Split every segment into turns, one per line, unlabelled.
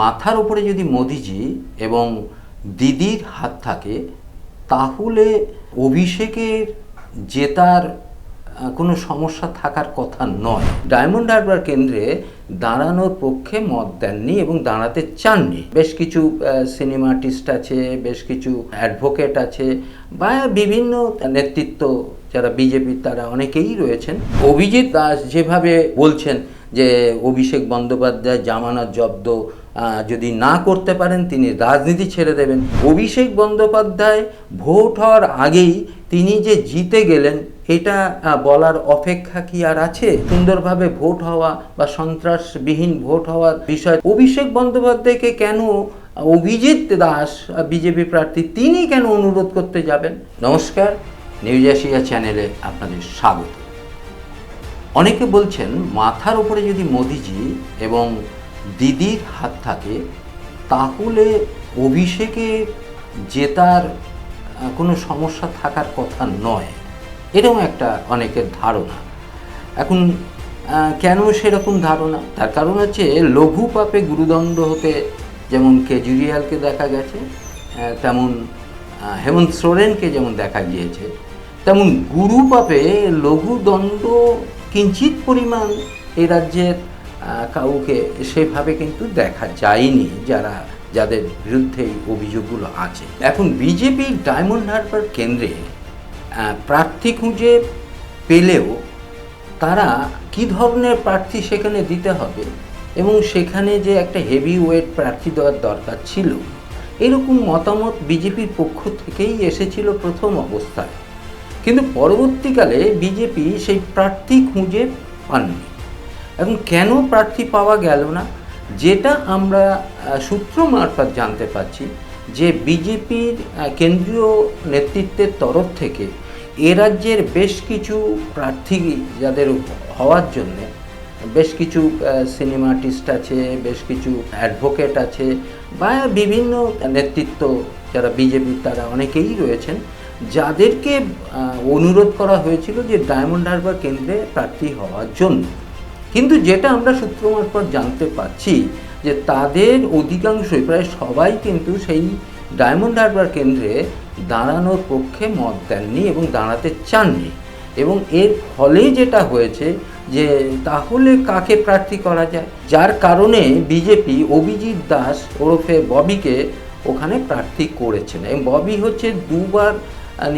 মাথার উপরে যদি মোদিজি এবং দিদির হাত থাকে, তাহলে অভিষেকের জেতার কোনো সমস্যা থাকার কথা নয়। ডায়মন্ড হারবার কেন্দ্রে দাঁড়ানোর পক্ষে মত দেননি এবং দাঁড়াতে চাননি। বেশ কিছু সিনেমা আর্টিস্ট আছে, বেশ কিছু অ্যাডভোকেট আছে বা বিভিন্ন নেতৃত্ব, যারা বিজেপির, তারা অনেকেই রয়েছেন। অভিজিৎ দাস যেভাবে বলছেন যে অভিষেক বন্দ্যোপাধ্যায়, জামানত জব্দ যদি না করতে পারেন, তিনি রাজনীতি ছেড়ে দেবেন। অভিষেক বন্দ্যোপাধ্যায় ভোট হওয়ার আগেই তিনি যে জিতে গেলেন, এটা বলার অপেক্ষা কি আর আছে? সুন্দরভাবে ভোট হওয়া বা সন্ত্রাসবিহীন ভোট হওয়ার বিষয়। অভিষেক বন্দ্যোপাধ্যায়কে কেন অভিজিৎ দাস বিজেপি প্রার্থী, তিনি কেন অনুরোধ করতে যাবেন? নমস্কার, নিউজ এশিয়া চ্যানেলে আপনাদের স্বাগত। অনেকে বলছেন মাথার উপরে যদি মোদিজি এবং দিদির হাত থাকে, তাহলে অভিষেকে জেতার কোনো সমস্যা থাকার কথা নয়। এরকম একটা অনেকের ধারণা। এখন কেন সেরকম ধারণা? তার কারণ হচ্ছে লঘু পাপে গুরুদণ্ড হতে যেমন কেজরিওয়ালকে দেখা গেছে তেমন হেমন্ত সোরেনকে যেমন দেখা গিয়েছে, তেমন গুরু পাপে লঘু দণ্ড কিঞ্চিত পরিমাণ এই রাজ্যের কাউকে সেভাবে কিন্তু দেখা যায়নি যারা, যাদের বিরুদ্ধে এই অভিযোগগুলো আছে। এখন বিজেপির ডায়মন্ড হারবার কেন্দ্রে প্রার্থী খুঁজে পেলেও তারা কি ধরনের প্রার্থী সেখানে দিতে হবে এবং সেখানে যে একটা হেভি ওয়েট প্রার্থী দেওয়ার দরকার ছিল, এরকম মতামত বিজেপির পক্ষ থেকেই এসেছিল প্রথম অবস্থায়। কিন্তু পরবর্তীকালে বিজেপি সেই প্রার্থী খুঁজে পাননি। এখন কেন প্রার্থী পাওয়া গেল না? যেটা আমরা সূত্র মারফত জানতে পারছি যে বিজেপির কেন্দ্রীয় নেতৃত্বের তরফ থেকে এ রাজ্যের বেশ কিছু প্রার্থী যাদের হওয়ার জন্যে বেশ কিছু সিনেমা আর্টিস্ট আছে, বেশ কিছু অ্যাডভোকেট আছে বা বিভিন্ন নেতৃত্ব যারা বিজেপির তারা অনেকেই রয়েছেন। যাদেরকে অনুরোধ করা হয়েছিল যে ডায়মন্ড হারবার কেন্দ্রে প্রার্থী হওয়ার জন্য। কিন্তু যেটা আমরা সূত্র মারফত জানতে পারছি যে তাদের অধিকাংশই, প্রায় সবাই কিন্তু সেই ডায়মন্ড হারবার কেন্দ্রে দাঁড়ানোর পক্ষে মত দেননি এবং দাঁড়াতে চাননি। এবং এর ফলে যেটা হয়েছে যে তাহলে কাকে প্রার্থী করা যায়? যার কারণে বিজেপি অভিজিৎ দাস ওরফে ববিকে ওখানে প্রার্থী করেছেন এবং ববি হচ্ছে দুবার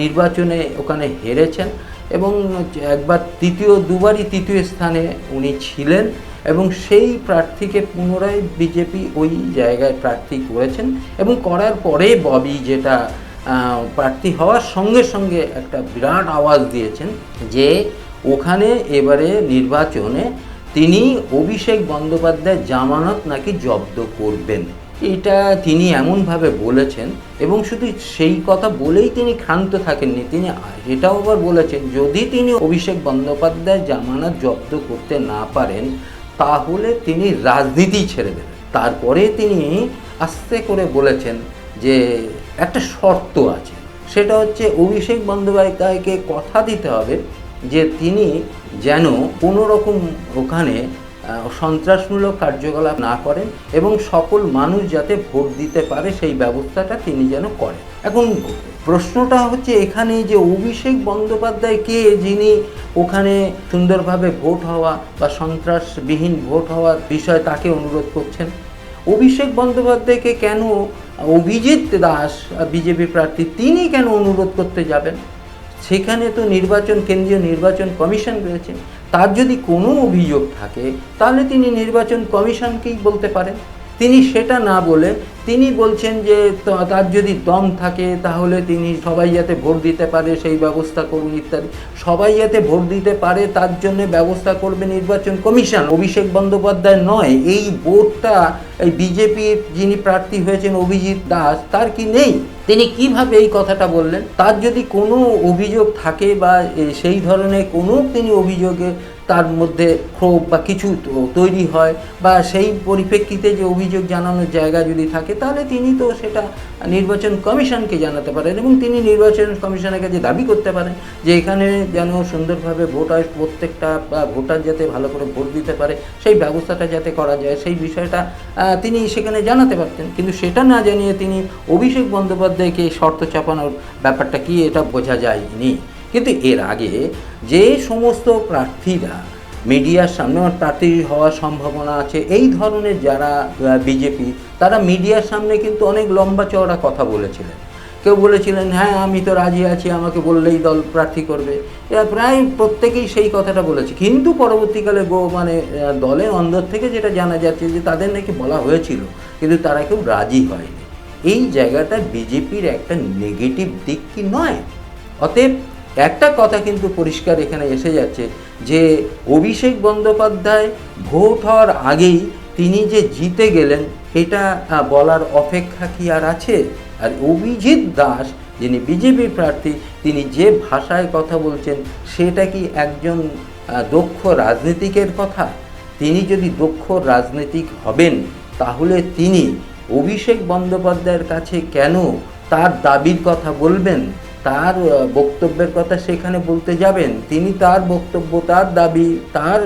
নির্বাচনে ওখানে হেরেছেন এবং একবার তৃতীয়, দুবারই তৃতীয় স্থানে উনি ছিলেন এবং সেই প্রার্থীকে পুনরায় বিজেপি ওই জায়গায় প্রার্থী করেছেন এবং করার পরে ববি যেটা প্রার্থী হওয়ার সঙ্গে সঙ্গে একটা বিরাট আওয়াজ দিয়েছেন যে ওখানে এবারে নির্বাচনে তিনি অভিষেক বন্দ্যোপাধ্যায় জামানত নাকি জব্দ করবেন। এটা তিনি এমনভাবে বলেছেন এবং শুধু সেই কথা বলেই তিনি ক্ষান্ত থাকেননি, তিনি এটাও আবার বলেছেন, যদি তিনি অভিষেক বন্দ্যোপাধ্যায় জামানত জব্দ করতে না পারেন, তাহলে তিনি রাজনীতি ছেড়ে দেবেন। তারপরে তিনি আস্তে করে বলেছেন যে একটা শর্ত আছে, সেটা হচ্ছে অভিষেক বন্দ্যোপাধ্যায়কে কথা দিতে হবে যে তিনি যেন কোনো রকম ওখানে সন্ত্রাসমূলক কার্যকলাপ না করেন এবং সকল মানুষ যাতে ভোট দিতে পারে সেই ব্যবস্থাটা তিনি যেন করেন। এখন প্রশ্নটা হচ্ছে এখানে যে অভিষেক বন্দ্যোপাধ্যায় কে, যিনি ওখানে সুন্দরভাবে ভোট হওয়া বা সন্ত্রাসবিহীন ভোট হওয়ার বিষয়ে তাকে অনুরোধ করছেন? অভিষেক বন্দ্যোপাধ্যায়কে কেন অভিজিৎ দাস, বিজেপি প্রার্থী, তিনি কেন অনুরোধ করতে যাবেন? সেখানে তো নির্বাচন, কেন্দ্রীয় নির্বাচন কমিশন রয়েছে। তার যদি কোনো অভিযোগ থাকে, তাহলে তিনি নির্বাচন কমিশনকেই বলতে পারেন। তিনি সেটা না বলে তিনি বলছেন যে তার যদি দম থাকে, তাহলে তিনি সবাই যাতে ভোট দিতে পারে, সেই ব্যবস্থা করুন ইত্যাদি। সবাই যাতে ভোট দিতে পারে, তার জন্য ব্যবস্থা করবে নির্বাচন কমিশন। অভিষেক বন্দ্যোপাধ্যায় নয়, এই ভোটটা এই বিজেপির যিনি প্রার্থী হয়েছেন অভিজিৎ দাস, তার কি নেই? তিনি কীভাবে এই কথাটা বললেন? তার যদি কোনো অভিযোগ থাকে বা সেই ধরনের কোনো তিনি অভিযোগে তার মধ্যে ক্ষোভ বা কিছু তৈরি হয় বা সেই পরিপ্রেক্ষিতে যে অভিযোগ জানানোর জায়গা যদি থাকে, তাহলে তিনি তো সেটা নির্বাচন কমিশনকে জানাতে পারেন এবং তিনি নির্বাচন কমিশনের কাছে দাবি করতে পারেন যে এখানে যেন সুন্দরভাবে ভোট হয়, প্রত্যেকটা ভোটার যাতে ভালো করে ভোট দিতে পারে, সেই ব্যবস্থাটা যাতে করা যায়, সেই বিষয়টা তিনি সেখানে জানাতে পারতেন। কিন্তু সেটা না জানিয়ে তিনি অভিষেক বন্দ্যোপাধ্যায়কে শর্ত চাপানোর ব্যাপারটা কি, এটা বোঝা যায়নি। কিন্তু এর আগে যে সমস্ত প্রার্থীরা মিডিয়ার সামনে আমার প্রার্থী হওয়ার সম্ভাবনা আছে, এই ধরনের যারা বিজেপি, তারা মিডিয়ার সামনে কিন্তু অনেক লম্বা চওড়া কথা বলেছিলেন। কেউ বলেছিলেন হ্যাঁ আমি তো রাজি আছি, আমাকে বললেই দল প্রার্থী করবে। এরা প্রায় প্রত্যেকেই সেই কথাটা বলেছে। কিন্তু পরবর্তীকালে গো মানে দলের অন্দর থেকে যেটা জানা যাচ্ছে যে তাদের নাকি বলা হয়েছিল, কিন্তু তারা কেউ রাজি হয়নি। এই জায়গাটা বিজেপির একটা নেগেটিভ দিক কি নয়? অতএব একটা কথা কিন্তু পরিষ্কার এখানে এসে যাচ্ছে যে অভিষেক বন্দ্যোপাধ্যায় ভোট হওয়ার আগেই তিনি যে জিতে গেলেন এটা বলার অপেক্ষা কি আর আছে? আর অভিজিৎ দাস, যিনি বিজেপি প্রার্থী, তিনি যে ভাষায় কথা বলছেন সেটা কি একজন দক্ষ রাজনীতিকের কথা? তিনি যদি দক্ষ রাজনীতিক হবেন, তাহলে তিনি অভিষেক বন্দ্যোপাধ্যায়ের কাছে কেন তার দাবির কথা বলবেন? তার বক্তব্যের কথা সেখানে বলতে যাবেন, তিনি তার বক্তব্য, তার দাবি, তার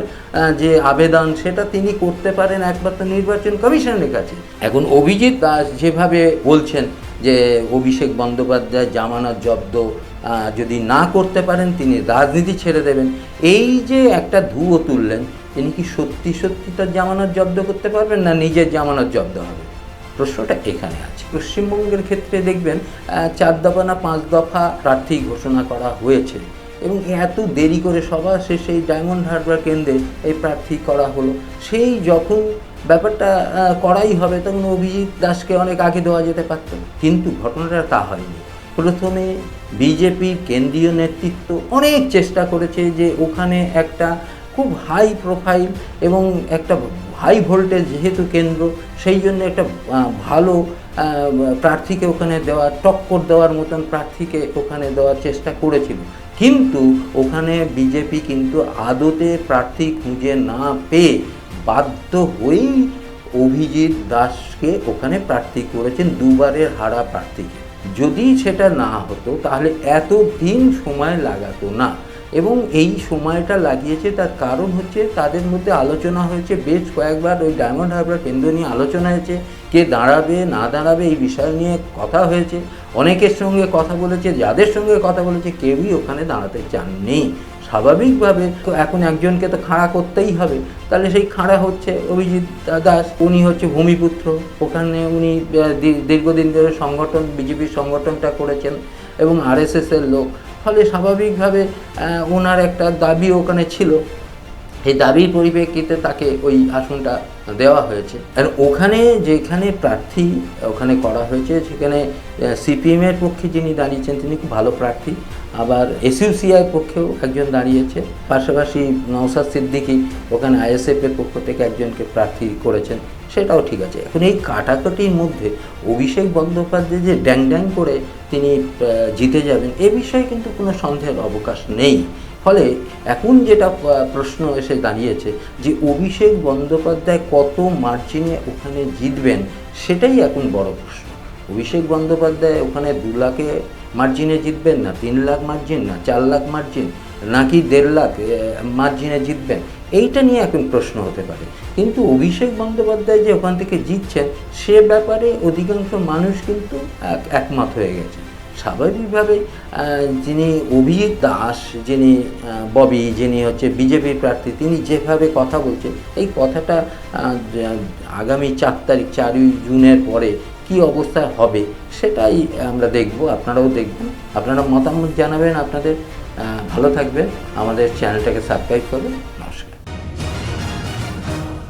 যে আবেদন, সেটা তিনি করতে পারেন একমাত্র নির্বাচন কমিশনের কাছে। এখন অভিজিৎ দাস যেভাবে বলছেন যে অভিষেক বন্দ্যোপাধ্যায়, জামানত জব্দ যদি না করতে পারেন, তিনি রাজনীতি ছেড়ে দেবেন। এই যে একটা ধুয়ো তুললেন, তিনি কি সত্যি সত্যি তার জামানত জব্দ করতে পারবেন না নিজের জামানত জব্দ হবে? প্রশ্নটা এখানে আছে। পশ্চিমবঙ্গের ক্ষেত্রে দেখবেন চার দফা না পাঁচ দফা প্রার্থী ঘোষণা করা হয়েছে এবং এত দেরি করে সবার শেষে ডায়মন্ড হারবার কেন্দ্রে এই প্রার্থী করা হলো। সেই যখন ব্যাপারটা করাই হবে, তখন অভিজিৎ দাসকে অনেক আগে দেওয়া যেতে পারত। কিন্তু ঘটনাটা তা হয়নি। প্রথমে বিজেপির কেন্দ্রীয় নেতৃত্ব অনেক চেষ্টা করেছে যে ওখানে একটা খুব হাই প্রোফাইল এবং একটা হাই ভোল্টেজ যেহেতু কেন্দ্র, সেই জন্য একটা ভালো প্রার্থীকে ওখানে দেওয়া টক্কর দেওয়ার মতন প্রার্থীকে ওখানে দেওয়ার চেষ্টা করেছিল। কিন্তু ওখানে বিজেপি কিন্তু আদতে প্রার্থী খুঁজে না পেয়ে বাধ্য হয়েই অভিজিৎ দাসকে ওখানে প্রার্থী করেছেন দুবারের হারা প্রার্থীকে। যদি সেটা না হতো, তাহলে এত দিন সময় লাগাতো না। এবং এই সময়টা লাগিয়েছে, তার কারণ হচ্ছে তাদের মধ্যে আলোচনা হয়েছে, বেশ কয়েকবার ওই ডায়মন্ড হারবার কেন্দ্র নিয়ে আলোচনা হয়েছে, কে দাঁড়াবে, না দাঁড়াবে, এই বিষয় নিয়ে কথা হয়েছে, অনেকের সঙ্গে কথা বলেছে, যাদের সঙ্গে কথা বলেছে, কেউই ওখানে দাঁড়াতে চাননি, স্বাভাবিকভাবে তো এখন একজনকে তো খাড়া করতেই হবে, তাহলে সেই খাড়া হচ্ছে অভিজিৎ দাস, উনি হচ্ছে ভূমিপুত্র, ওখানে উনি দীর্ঘদিন ধরে সংগঠন, বিজেপির সংগঠনটা করেছেন, এবং আরএসএসের লোক ফলে স্বাভাবিকভাবে ওনার একটা দাবি ওখানে ছিল। এই দাবির পরিপ্রেক্ষিতে তাকে ওই আসনটা দেওয়া হয়েছে। আর ওখানে যেখানে প্রার্থী, ওখানে করা হয়েছে, সেখানে সিপিএমের পক্ষে যিনি দাঁড়িয়েছেন, তিনি খুব ভালো প্রার্থী। আবার এসইউসিআই পক্ষেও একজন দাঁড়িয়েছে। পাশাপাশি নওসাদ সিদ্দিকি ওখানে আইএসএফের পক্ষ থেকে একজনকে প্রার্থী করেছেন। সেটাও ঠিক আছে। এখন এই কাটাকাটির মধ্যে অভিষেক বন্দ্যোপাধ্যায় যে ড্যাং ড্যাং করে তিনি জিতে যাবেন, এ বিষয়ে কিন্তু কোনো সন্দেহের অবকাশ নেই। ফলে এখন যেটা প্রশ্ন এসে দাঁড়িয়েছে যে অভিষেক বন্দ্যোপাধ্যায় কত মার্জিনে ওখানে জিতবেন, সেটাই এখন বড় প্রশ্ন। অভিষেক বন্দ্যোপাধ্যায় ওখানে দু লাখে মার্জিনে জিতবেন না, তিন লাখ মার্জিন না, চার লাখ মার্জিন নাকি দেড় লাখ মার্জিনে জিতবেন? এইটা নিয়ে এখন প্রশ্ন হতে পারে। কিন্তু অভিষেক বন্দ্যোপাধ্যায় যে ওখান থেকে জিতছেন, সে ব্যাপারে অধিকাংশ মানুষ কিন্তু এক- একমত হয়ে গেছে। স্বাভাবিকভাবে যিনি অভিজিৎ দাস, যিনি ববি, যিনি হচ্ছে বিজেপির প্রার্থী, তিনি যেভাবে কথা বলছেন, এই কথাটা আগামী চার তারিখ, চারই জুনের পরে কি অবস্থা হবে, সেটাই আমরা দেখব, আপনারাও দেখবেন। আপনারা মতামত জানাবেন আপনাদের। ভালো থাকবেন। আমাদের চ্যানেলটাকে সাবস্ক্রাইব করবেন